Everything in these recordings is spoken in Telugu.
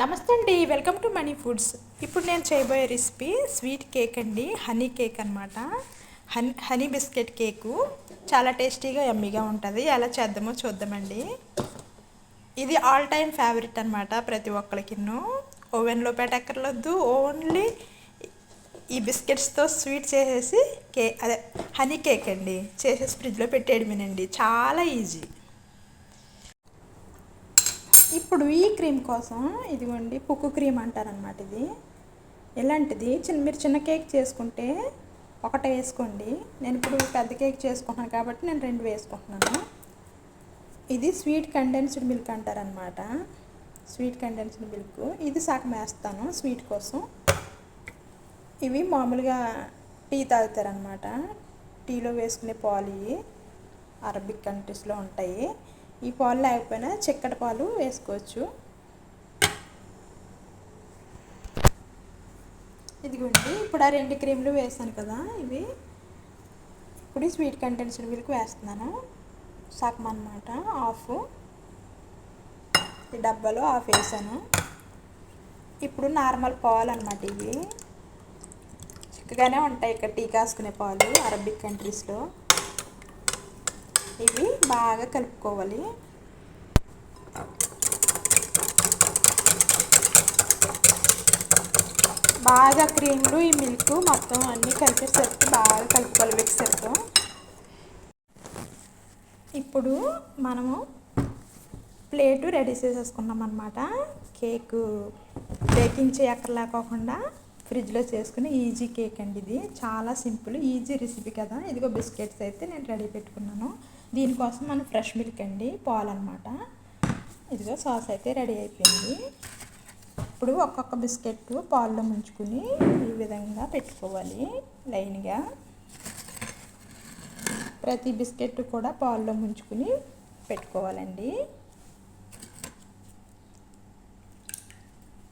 నమస్తే అండి వెల్కమ్ టు మనీ ఫుడ్స్. ఇప్పుడు నేను చేయబోయే రెసిపీ స్వీట్ కేక్ అండి హనీ కేక్ అనమాట హనీ హనీ బిస్కెట్ కేకు. చాలా టేస్టీగా ఎమ్మీగా ఉంటుంది. ఎలా చేద్దామో చూద్దామండి. ఇది ఆల్ టైమ్ ఫేవరెట్ అనమాట ప్రతి ఒక్కరికిన్ను ఓవెన్లో పెట్టక్కర్లొద్దు. ఓన్లీ ఈ బిస్కెట్స్తో స్వీట్ చేసేసి కే అదే హనీ కేక్ అండి. చేసేసి ఫ్రిడ్జ్లో పెట్టేయడమేనండి. చాలా ఈజీ. ఇప్పుడు ఈ క్రీమ్ కోసం ఇదిగోండి పుక్కు క్రీమ్ అంటారనమాట ఇది. ఇలాంటిది చిన్న మీరు చిన్న కేక్ చేసుకుంటే ఒకటే వేసుకోండి. నేను ఇప్పుడు పెద్ద కేక్ చేసుకుంటున్నాను కాబట్టి నేను రెండు వేసుకుంటున్నాను. ఇది స్వీట్ కండెన్స్డ్ మిల్క్ అంటారనమాట స్వీట్ కండెన్స్డ్ మిల్క్. ఇది సగం వేస్తాను స్వీట్ కోసం. ఇవి మామూలుగా టీ తాగుతారనమాట టీలో వేసుకునే పాలు అరబిక్ కంట్రీస్లో ఉంటాయి. ఈ పాలు లేకపోయినా చిక్కటి పాలు వేసుకోవచ్చు. ఇదిగోండి ఇప్పుడు ఆ రెండు క్రీములు వేసాను కదా ఇవి. ఇప్పుడు ఈ స్వీట్ కంటెంట్స్ మిల్క్ వేస్తున్నాను. సగం అనమాట ఆఫ్. ఈ డబ్బాలో ఆఫ్ వేసాను. ఇప్పుడు నార్మల్ పాలు అనమాట ఇవి. చిక్కగానే ఉంటాయి ఇక్కడ టీ కాసుకునే పాలు అరబిక్ కంట్రీస్లో. ఇవి బాగా కలుపుకోవాలి. బాగా క్రీమ్లు ఈ మిల్క్ మొత్తం అన్నీ కలిపేసరికి బాగా కలుపుకోవాలి మిక్సర్తో. ఇప్పుడు మనము ప్లేటు రెడీ చేసేసుకున్నాం అనమాట కేకు బేకింగ్ చేయక్కర్లేకోకుండా ఫ్రిడ్జ్లో చేసుకుని ఈజీ కేక్ అండి ఇది. చాలా సింపుల్ ఈజీ రెసిపీ కదా. ఇదిగో బిస్కెట్స్ అయితే నేను రెడీ పెట్టుకున్నాను. దీనికోసం మనం ఫ్రెష్ మిల్క్ అండి పాలు అనమాట ఇదిగో సాస్ అయితే రెడీ అయిపోయింది. ఇప్పుడు ఒక్కొక్క బిస్కెట్ పాల్లో ముంచుకుని ఈ విధంగా పెట్టుకోవాలి లైన్గా. ప్రతి బిస్కెట్ కూడా పాల్లో ముంచుకుని పెట్టుకోవాలండి.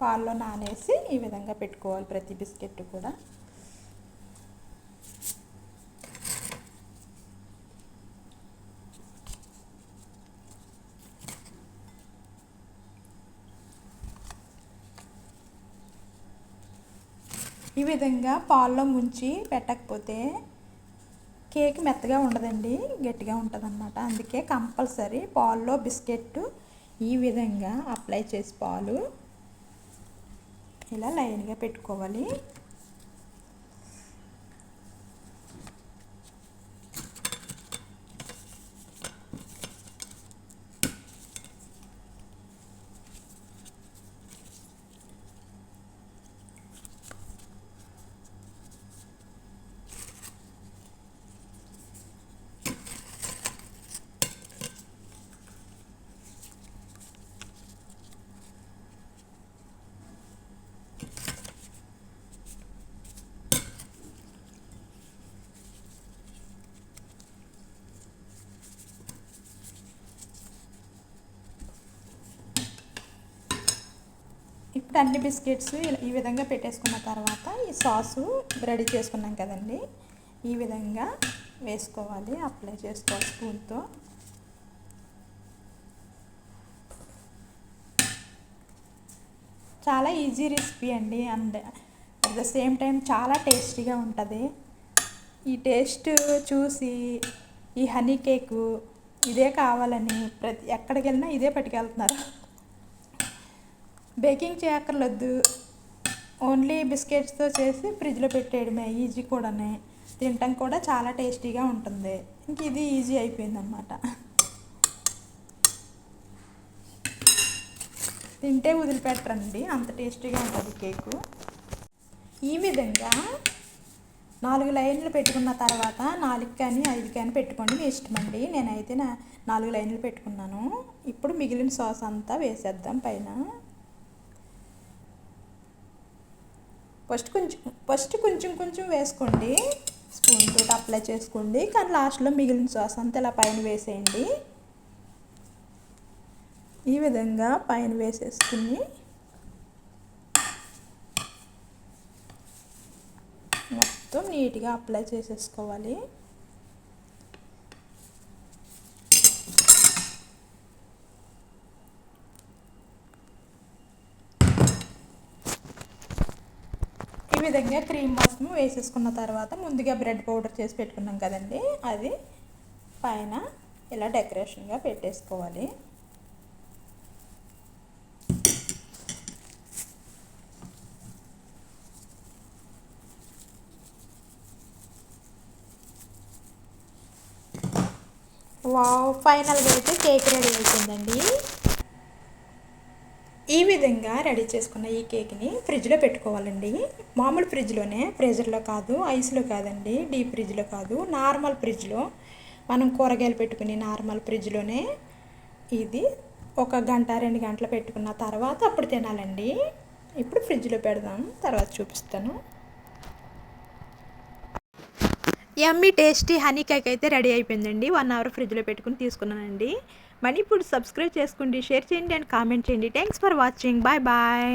పాల్లో నానేసి ఈ విధంగా పెట్టుకోవాలి ప్రతి బిస్కెట్ కూడా. ఈ విధంగా పాల్లో ముంచి పెట్టకపోతే కేక్ మెత్తగా ఉండదండి గట్టిగా ఉంటుందన్నమాట. అందుకే కంపల్సరీ పాల్లో బిస్కెట్ ఈ విధంగా అప్లై చేసి పాలు ఇలా లైన్గా పెట్టుకోవాలి. ఇప్పుడు బిస్కెట్స్ ఈ విధంగా పెట్టేసుకున్న తర్వాత ఈ సాసు రెడీ చేసుకున్నాం కదండి. ఈ విధంగా వేసుకోవాలి అప్లై చేసుకోవాలి స్పూన్తో. చాలా ఈజీ రెసిపీ అండి. And at the same time చాలా టేస్టీగా ఉంటుంది. ఈ టేస్ట్ చూసి ఈ హనీ కేకు ఇదే కావాలని ప్రతి ఎక్కడికి వెళ్ళినా ఇదే పట్టుకెళ్తున్నారు. బేకింగ్ చేయక్కర్లేదు. ఓన్లీ బిస్కెట్స్తో చేసి ఫ్రిడ్జ్లో పెట్టేయడమే ఈజీ కూడానే. తినటం కూడా చాలా టేస్టీగా ఉంటుంది. ఇంక ఇది ఈజీ అయిపోయిందన్నమాట. తింటే వదిలిపెట్టరండి. అంత టేస్టీగా ఉంటుంది కేకు. ఈ విధంగా నాలుగు లైన్లు పెట్టుకున్న తర్వాత నాలుగు కానీ ఐదు కానీ పెట్టుకోండి మీ ఇష్టం అండి నేనైతే నా నాలుగు లైన్లు పెట్టుకున్నాను. ఇప్పుడు మిగిలిన సాస్ అంతా వేసేద్దాం పైన. ఫస్ట్ కొంచెం ఫస్ట్ కొంచెం కొంచెం వేసుకోండి. స్పూన్ తోటి అప్లై చేసుకోండి. కానీ లాస్ట్లో మిగిలిన సాస్ అంతా ఇలా పైన వేసేయండి. ఈ విధంగా పైన వేసేసుకుని మొత్తం నీట్గా అప్లై చేసేసుకోవాలి. విధంగా క్రీమ్ మొత్తం వేసేసుకున్న తర్వాత ముందుగా బ్రెడ్ పౌడర్ చేసి పెట్టుకున్నాం కదండి. అది పైన ఇలా డెకరేషన్గా పెట్టేసుకోవాలి. వావ్ ఫైనల్గా అయితే కేక్ రెడీ అవుతుందండి ఈ విధంగా రెడీ చేసుకున్న ఈ కేక్ని ఫ్రిడ్జ్లో పెట్టుకోవాలండి. మామూలు ఫ్రిడ్జ్లోనే ఫ్రీజర్లో కాదు ఐస్లో కాదండి డీప్ ఫ్రిడ్జ్లో కాదు నార్మల్ ఫ్రిడ్జ్లో మనం కూరగాయలు పెట్టుకుని నార్మల్ ఫ్రిడ్జ్లోనే ఇది ఒక గంట రెండు గంటలు పెట్టుకున్న తర్వాత అప్పుడు తినాలండి. ఇప్పుడు ఫ్రిడ్జ్లో పెడదాం తర్వాత చూపిస్తాను. యమ్మీ టేస్టీ హనీ కేక్ అయితే రెడీ అయిపోయిందండి. వన్ అవర్ ఫ్రిడ్జ్లో పెట్టుకుని తీసుకున్నానండి. మనీ ఇప్పుడు సబ్స్క్రైబ్ చేసుకోండి షేర్ చేయండి అండ్ కామెంట్ చేయండి. Thanks for watching bye bye